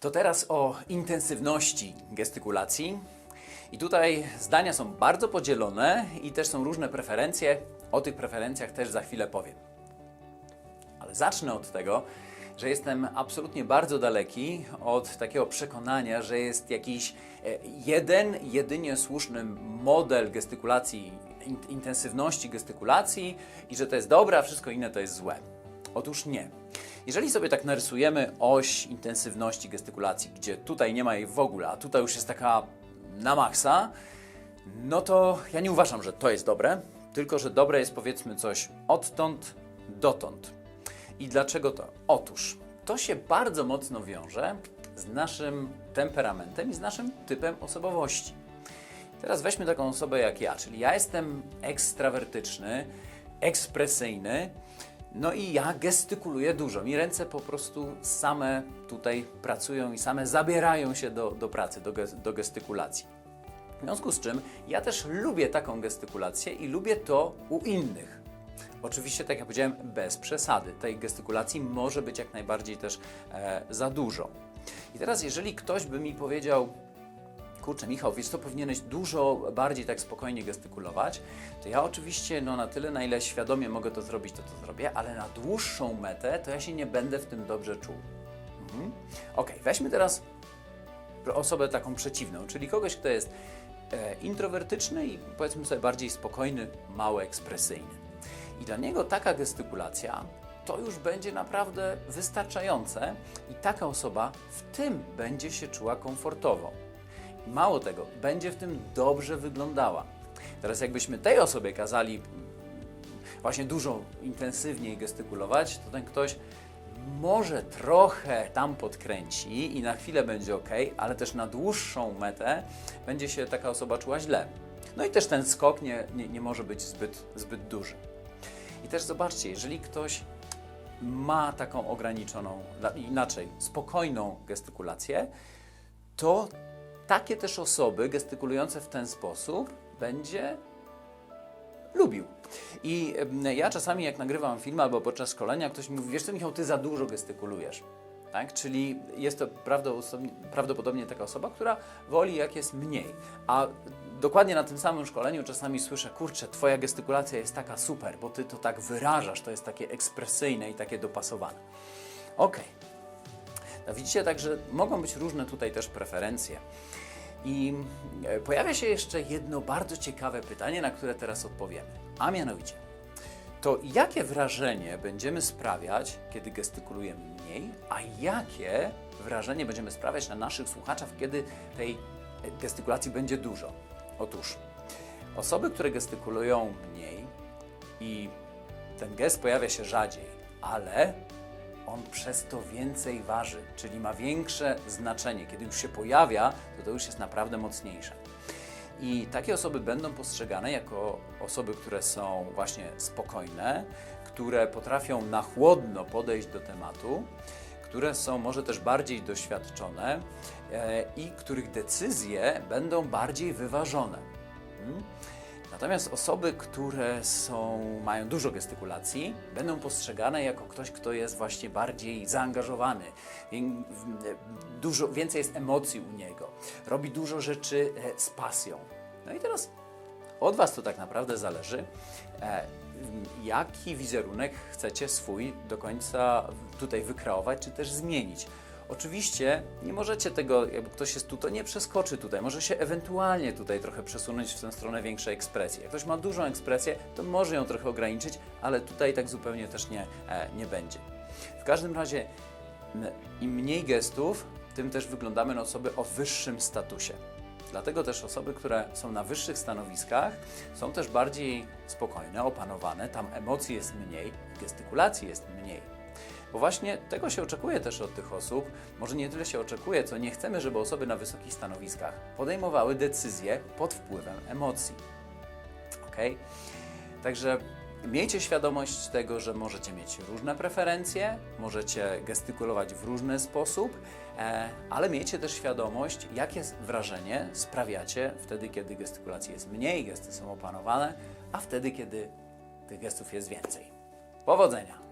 To teraz o intensywności gestykulacji. I tutaj zdania są bardzo podzielone i też są różne preferencje. O tych preferencjach też za chwilę powiem. Ale zacznę od tego, że jestem absolutnie bardzo daleki od takiego przekonania, że jest jakiś e, jeden, jedynie słuszny model gestykulacji, in- intensywności gestykulacji i że to jest dobre, a wszystko inne to jest złe. Otóż nie. Jeżeli sobie tak narysujemy oś intensywności gestykulacji, gdzie tutaj nie ma jej w ogóle, a tutaj już jest taka na maksa, no to ja nie uważam, że to jest dobre, tylko że dobre jest powiedzmy coś odtąd dotąd. I dlaczego to? Otóż to się bardzo mocno wiąże z naszym temperamentem i z naszym typem osobowości. Teraz weźmy taką osobę jak ja, czyli ja jestem ekstrawertyczny, ekspresyjny, no i ja gestykuluję dużo. Mi ręce po prostu same tutaj pracują i same zabierają się do, do pracy, do, do gestykulacji. W związku z czym ja też lubię taką gestykulację i lubię to u innych. Oczywiście, tak jak powiedziałem, bez przesady. Tej gestykulacji może być jak najbardziej też e, za dużo. I teraz, jeżeli ktoś by mi powiedział, kurczę, Michał, wiesz co, powinieneś dużo bardziej tak spokojnie gestykulować, to ja oczywiście, no na tyle, na ile świadomie mogę to zrobić, to to zrobię, ale na dłuższą metę, to ja się nie będę w tym dobrze czuł. Mhm. Ok, weźmy teraz osobę taką przeciwną, czyli kogoś, kto jest e, introwertyczny i powiedzmy sobie bardziej spokojny, mało ekspresyjny. I dla niego taka gestykulacja to już będzie naprawdę wystarczające i taka osoba w tym będzie się czuła komfortowo. Mało tego, będzie w tym dobrze wyglądała. Teraz jakbyśmy tej osobie kazali mm, właśnie dużo intensywniej gestykulować, to ten ktoś może trochę tam podkręci i na chwilę będzie ok, ale też na dłuższą metę będzie się taka osoba czuła źle. No i też ten skok nie, nie, nie może być zbyt, zbyt duży. I też zobaczcie, jeżeli ktoś ma taką ograniczoną, na- inaczej, spokojną gestykulację, to takie też osoby gestykulujące w ten sposób będzie lubił. I ja czasami jak nagrywam film albo podczas szkolenia, ktoś mi mówi, wiesz co Michał, ty za dużo gestykulujesz. Tak? Czyli jest to prawdopodobnie, taka osoba, która woli jak jest mniej. A dokładnie na tym samym szkoleniu czasami słyszę, kurczę, twoja gestykulacja jest taka super, bo ty to tak wyrażasz, to jest takie ekspresyjne i takie dopasowane. Okej. No widzicie, także mogą być różne tutaj też preferencje. I e, pojawia się jeszcze jedno bardzo ciekawe pytanie, na które teraz odpowiemy. A mianowicie, to jakie wrażenie będziemy sprawiać, kiedy gestykulujemy mniej, a jakie wrażenie będziemy sprawiać na naszych słuchaczach, kiedy tej e, gestykulacji będzie dużo? Otóż osoby, które gestykulują mniej i ten gest pojawia się rzadziej, ale on przez to więcej waży, czyli ma większe znaczenie. Kiedy już się pojawia, to to już jest naprawdę mocniejsze. I takie osoby będą postrzegane jako osoby, które są właśnie spokojne, które potrafią na chłodno podejść do tematu, które są może też bardziej doświadczone e, i których decyzje będą bardziej wyważone. Mm? Natomiast osoby, które są, mają dużo gestykulacji, będą postrzegane jako ktoś, kto jest właśnie bardziej zaangażowany, dużo, więcej jest emocji u niego, robi dużo rzeczy e, z pasją. No i teraz od Was to tak naprawdę zależy, e, jaki wizerunek chcecie swój do końca tutaj wykreować, czy też zmienić. Oczywiście nie możecie tego, jakby ktoś jest tu, to nie przeskoczy tutaj. Może się ewentualnie tutaj trochę przesunąć w tę stronę większej ekspresji. Jak ktoś ma dużą ekspresję, to może ją trochę ograniczyć, ale tutaj tak zupełnie też nie, e, nie będzie. W każdym razie, im mniej gestów, tym też wyglądamy na osoby o wyższym statusie. Dlatego też osoby, które są na wyższych stanowiskach, są też bardziej spokojne, opanowane, tam emocji jest mniej, gestykulacji jest mniej. Bo właśnie tego się oczekuje też od tych osób. Może nie tyle się oczekuje, co nie chcemy, żeby osoby na wysokich stanowiskach podejmowały decyzje pod wpływem emocji. Ok? Także miejcie świadomość tego, że możecie mieć różne preferencje, możecie gestykulować w różny sposób, e, ale miejcie też świadomość, jakie wrażenie sprawiacie wtedy, kiedy gestykulacji jest mniej, gesty są opanowane, a wtedy, kiedy tych gestów jest więcej. Powodzenia!